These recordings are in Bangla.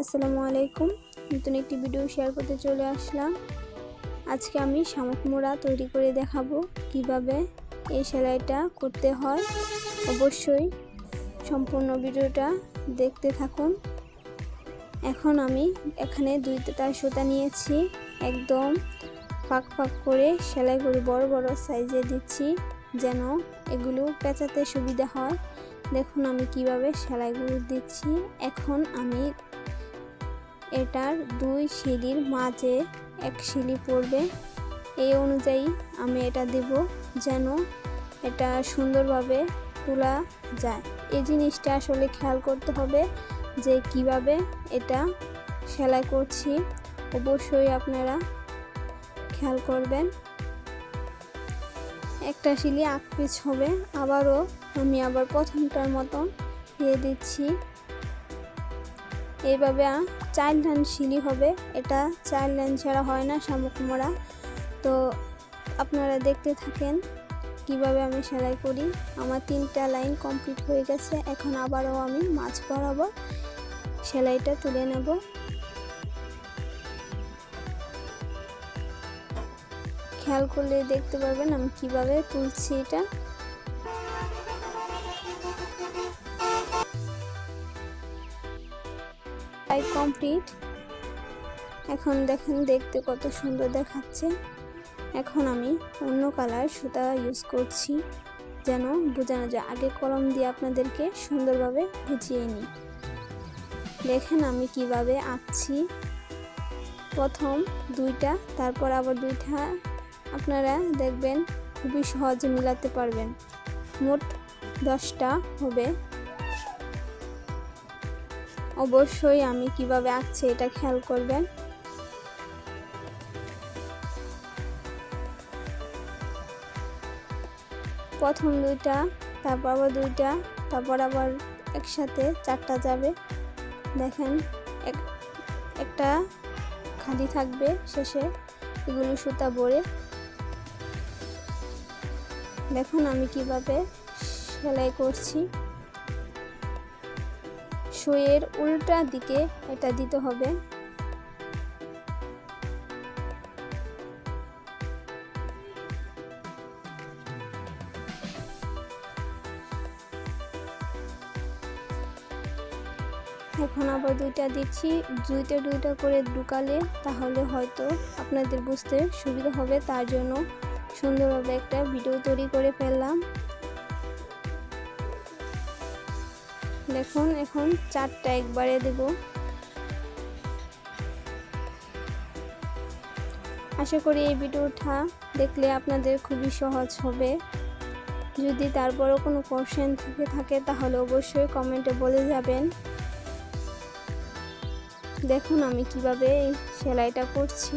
আসসালামু আলাইকুম। নতুন একটি ভিডিও শেয়ার করতে চলে আসলাম। আজকে আমি শামুক মোড়া তৈরি করে দেখাবো কীভাবে এই সেলাইটা করতে হয়। অবশ্যই সম্পূর্ণ ভিডিওটা দেখতে থাকুন। এখন আমি এখানে দুই তার সুতা নিয়েছি। একদম ফাঁক ফাঁক করে সেলাই করে বড় বড় সাইজে দিচ্ছি। যেন এগুলো পেঁচাতে সুবিধা হয়। দেখুন আমি কীভাবে সেলাইগুলো দিচ্ছি। এখন আমি এটার দুই সিঁড়ির মাঝে এক শিলি পড়বে। এই অনুযায়ী আমি এটা দেব যেন এটা সুন্দরভাবে তোলা যায়। এই জিনিসটা আসলে খেয়াল করতে হবে যে কীভাবে এটা সেলাই করছি। অবশ্যই আপনারা খেয়াল করবেন। একটা শিলি আট পিস হবে আবারও আমি আবার প্রথমটার মতন দিয়ে দিচ্ছি। এইভাবে চার লাইন শিলি হবে। এটা চার লাইন ছাড়া হয় না শামুক মোড়া তো আপনারা দেখতে থাকেন কীভাবে আমি সেলাই করি। আমার তিনটা লাইন কমপ্লিট হয়ে গেছে। এখন আবারও আমি মাছ বরাবর সেলাইটা তুলে নেব। খেয়াল করলে দেখতে পারবেন আমি কীভাবে তুলছি এটা। কমপ্লিট এখন দেখেন দেখতে কত সুন্দর দেখাচ্ছে। এখন আমি অন্য কালার সুতা ইউজ করছি, যেন বোঝানো যায়। আগে কলম দিয়ে আপনাদেরকে সুন্দরভাবে বুঝিয়ে নিই। দেখেন আমি কীভাবে আঁকছি। প্রথম দুইটা, তারপর আবার দুইটা আপনারা দেখবেন খুবই সহজে মিলাতে পারবেন। মোট দশটা হবে। অবশ্যই আমি কীভাবে আঁকছি এটা খেয়াল করবেন। প্রথম দুইটা, তারপর আবার দুইটা, তারপর আবার একসাথে চারটা যাবে। দেখেন, এক, একটা খালি থাকবে শেষে। এগুলো সুতা ভরে দেখুন আমি কীভাবে সেলাই করছি? শুয়ের উল্টা দিকে এটা দিতে হবে। এখন আবার দুইটা দিচ্ছি। দুইটা দুইটা করে ঢুকালে তাহলে হয়তো আপনাদের বুঝতে সুবিধা হবে। তার জন্য সুন্দরভাবে একটা ভিডিও তৈরি করে ফেললাম। দেখুন, এখন চারটা একবারে দেব। আশা করি এই ভিডিওটা দেখলে আপনাদের খুবই সহজ হবে। যদি তারপরও কোনো কোশ্চেন থেকে থাকে, তাহলে অবশ্যই কমেন্টে বলে যাবেন। দেখুন, আমি কীভাবে এই সেলাইটা করছি।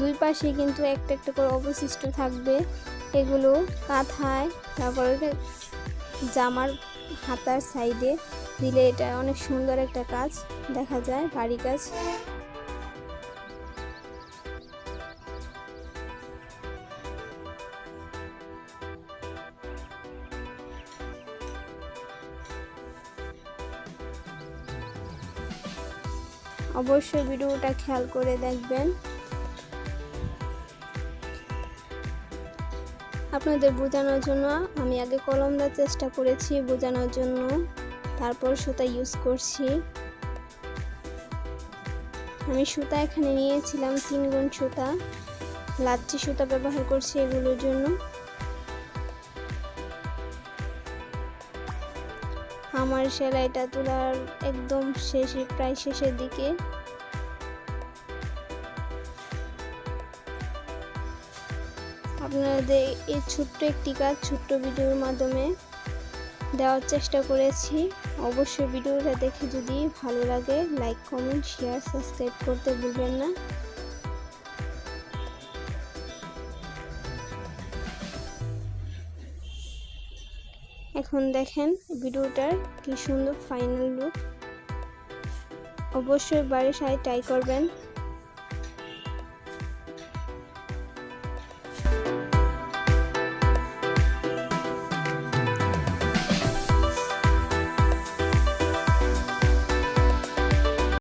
দুই পাশে কিন্তু একটা একটা করে অবশিষ্ট থাকবে। এগুলো কাঁথায়, তারপরে জামার হাতার সাইডে দিলে এটা অনেক সুন্দর একটা কাজ দেখা যায়, বাড়ি কাজ। অবশ্যই ভিডিওটা খেয়াল করে দেখবেন। আপনাদের বোঝানোর জন্য আমি আগে কলম দেওয়ার চেষ্টা করেছি বোঝানোর জন্য। তারপর সুতা ইউজ করছি। আমি সুতা এখানে নিয়েছিলাম তিন গুণ সুতা। লাচ্ছি সুতা ব্যবহার করছি এগুলোর জন্য। আমার সেলাইটা তোলার একদম শেষে, প্রায় শেষের দিকে। আপনাদের এই ছোট্ট একটি কাজ, ছোট্ট ভিডিওর মাধ্যমে দেওয়ার চেষ্টা করেছি। অবশ্যই ভিডিওটা দেখে যদি ভালো লাগে লাইক কমেন্ট শেয়ার সাবস্ক্রাইব করতে ভুলবেন না। এখন দেখেন ভিডিওটার কি সুন্দর ফাইনাল লুক অবশ্যই বাড়ির সাথে ট্রাই করবেন।